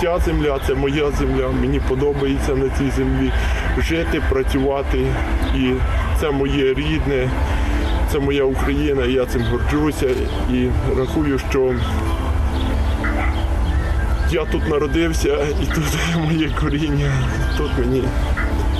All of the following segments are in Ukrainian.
ця земля це моя земля. Мені подобається на цій землі жити, працювати. І це моє рідне, це моя Україна. Я цим горджуся і рахую, що я тут народився і тут моє коріння. Тут мені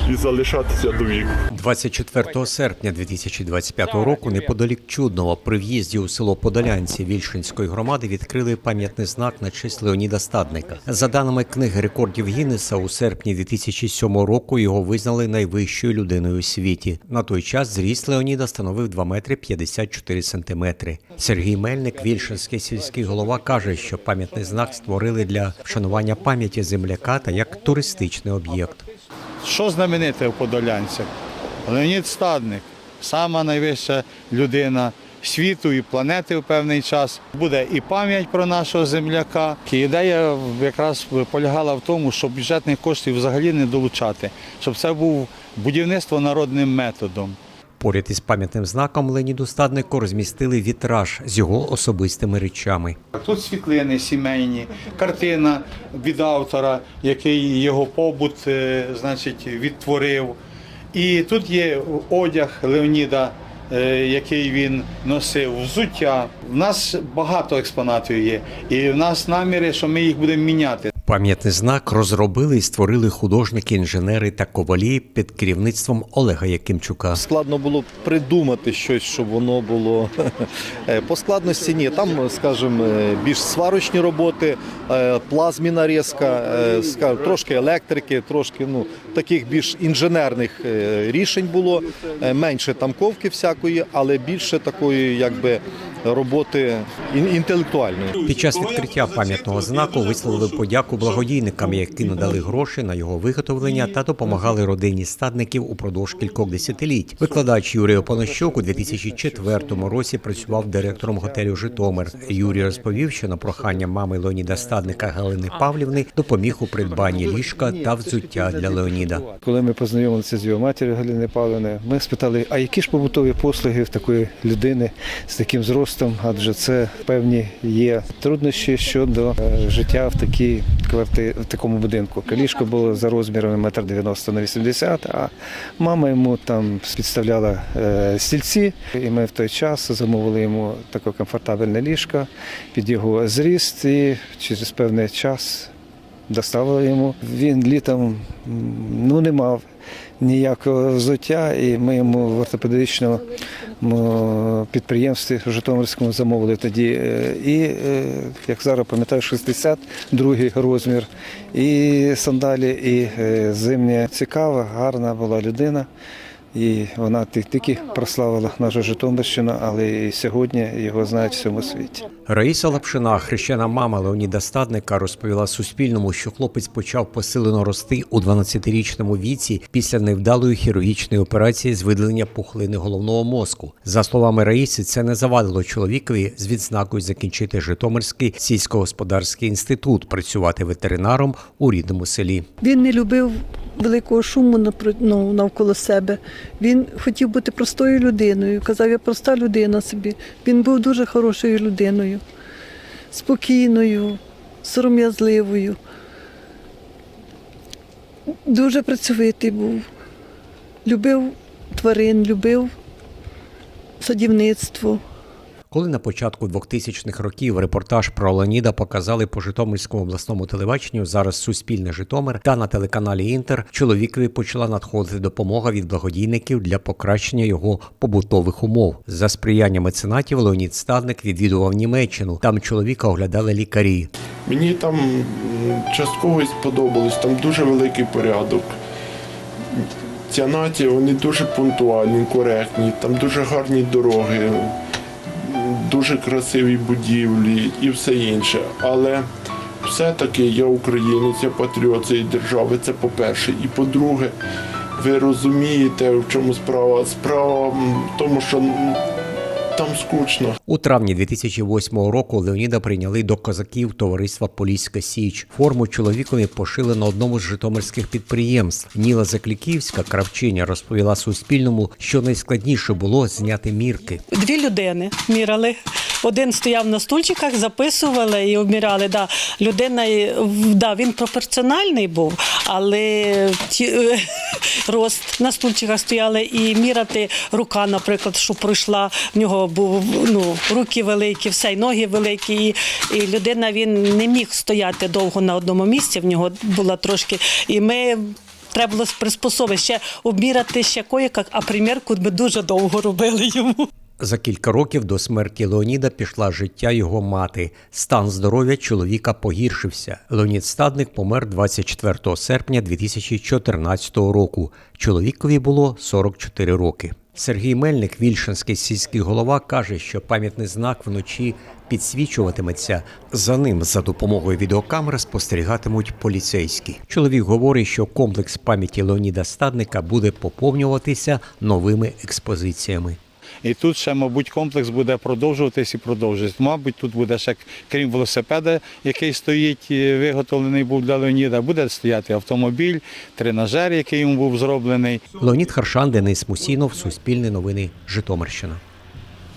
і залишатися до віку. 24 серпня 2025 року неподалік Чудного при в'їзді у село Подолянці Вільшинської громади відкрили пам'ятний знак на честь Леоніда Стадника. За даними книги рекордів Гіннеса, у серпні 2007 року його визнали найвищою людиною у світі. На той час зріст Леоніда становив 2 метри 54 сантиметри. Сергій Мельник, Вільшинський сільський голова, каже, що пам'ятний знак створили для вшанування пам'яті земляка та як туристичний об'єкт. Що знамените в Подолянцях? Леонід Стадник, сама найвища людина світу і планети в певний час. Буде і пам'ять про нашого земляка. Ідея якраз полягала в тому, щоб бюджетних коштів взагалі не долучати, щоб це був будівництво народним методом. Поряд із пам'ятним знаком Леніду Стаднику розмістили вітраж з його особистими речами. Тут світлини сімейні, картина від автора, який його побут е, значить, відтворив. І тут є одяг Леоніда, е, який він носив, взуття. У нас багато експонатів є, і в нас наміри, що ми їх будемо міняти. Пам'ятний знак розробили і створили художники, інженери та ковалі під керівництвом Олега Якимчука. Складно було придумати щось, щоб воно було е, по складності. Ні, там, скажімо, е, більш сварочні роботи, е, плазміна різка, скажімо, трошки електрики, трошки ну таких більш інженерних рішень було. Менше там ковки всякої, але більше такої, якби роботи ін- інтелектуальної. Під час відкриття пам'ятного знаку висловили подяку благодійникам, які надали гроші на його виготовлення та допомагали родині стадників упродовж кількох десятиліть. Викладач Юрій Опанощук у 2004 році працював директором готелю Житомир. Юрій розповів, що на прохання мами Леоніда Стадника Галини Павлівни допоміг у придбанні ліжка та взуття для Леоніда. Коли ми познайомилися з його матір'ю Галини Павлівни, ми спитали, а які ж побутові послуги в такої людини з таким зростом, адже це певні є труднощі щодо е, життя в такій кварти... в такому будинку. Ліжко було за розмірами метр 90 на 80, а мама йому там підставляла е, стільці, і ми в той час замовили йому таке комфортабельне ліжко під його зріст, і через певний час доставили йому. Він літом ну, не мав ніякого взуття, і ми йому в ортопедичному підприємстві в Житомирському замовили тоді. е, І, е, як зараз пам'ятаю, 62-й розмір, і сандалі, і зимня. Цікава, гарна була людина. І вона тільки прославила нашу Житомирщину, але і сьогодні його знають в всьому світі. Раїса Лапшина, хрещена мама Леоніда Стадника, розповіла Суспільному, що хлопець почав посилено рости у 12-річному віці після невдалої хірургічної операції з видалення пухлини головного мозку. За словами Раїси, це не завадило чоловікові з відзнакою закінчити Житомирський сільськогосподарський інститут, працювати ветеринаром у рідному селі. Він не любив великого шуму ну, навколо себе. Він хотів бути простою людиною. Казав, я проста людина собі. Він був дуже хорошою людиною, спокійною, сором'язливою. Дуже працьовитий був. Любив тварин, любив садівництво. Коли на початку 2000-х років репортаж про Леоніда показали по Житомирському обласному телебаченню, зараз Суспільне Житомир та на телеканалі Інтер, чоловікові почала надходити допомога від благодійників для покращення його побутових умов. За сприяння меценатів Леонід Стадник відвідував Німеччину. Там чоловіка оглядали лікарі. Мені там частково сподобалось, там дуже великий порядок. Ця нація, вони дуже пунктуальні, коректні, там дуже гарні дороги, дуже красиві будівлі і все інше. Але все-таки я українець, я патріот цієї держави, це по-перше. І по-друге, ви розумієте, в чому справа? Справа в тому, що там скучно. У травні 2008 року Леоніда прийняли до козаків товариства Поліська Січ. Форму чоловікові пошили на одному з житомирських підприємств. Ніла Закліківська, кравчиня, розповіла Суспільному, що найскладніше було зняти мірки. Дві людини міряли один стояв на стульчиках, записували і обміряли. Да, людина, да, він пропорціональний був, але ті, е, рост на стульчиках стояли і міряти рука, наприклад, що пройшла, в нього був ну, руки великі, все, і ноги великі. І, і людина він не міг стояти довго на одному місці, в нього була трошки. І ми. Треба було приспособити ще обміряти ще коїкак, а примірку ми дуже довго робили йому. За кілька років до смерті Леоніда пішла життя його мати. Стан здоров'я чоловіка погіршився. Леонід Стадник помер 24 серпня 2014 року. Чоловікові було 44 роки. Сергій Мельник, Вільшинський сільський голова, каже, що пам'ятний знак вночі підсвічуватиметься. За ним за допомогою відеокамери спостерігатимуть поліцейські. Чоловік говорить, що комплекс пам'яті Леоніда Стадника буде поповнюватися новими експозиціями. І тут ще, мабуть, комплекс буде продовжуватись і продовжуватись. Мабуть, тут буде ще, крім велосипеда, який стоїть, виготовлений був для Леоніда, буде стояти автомобіль, тренажер, який йому був зроблений. Леонід Харшан, Денис Мусінов, Суспільне новини, Житомирщина.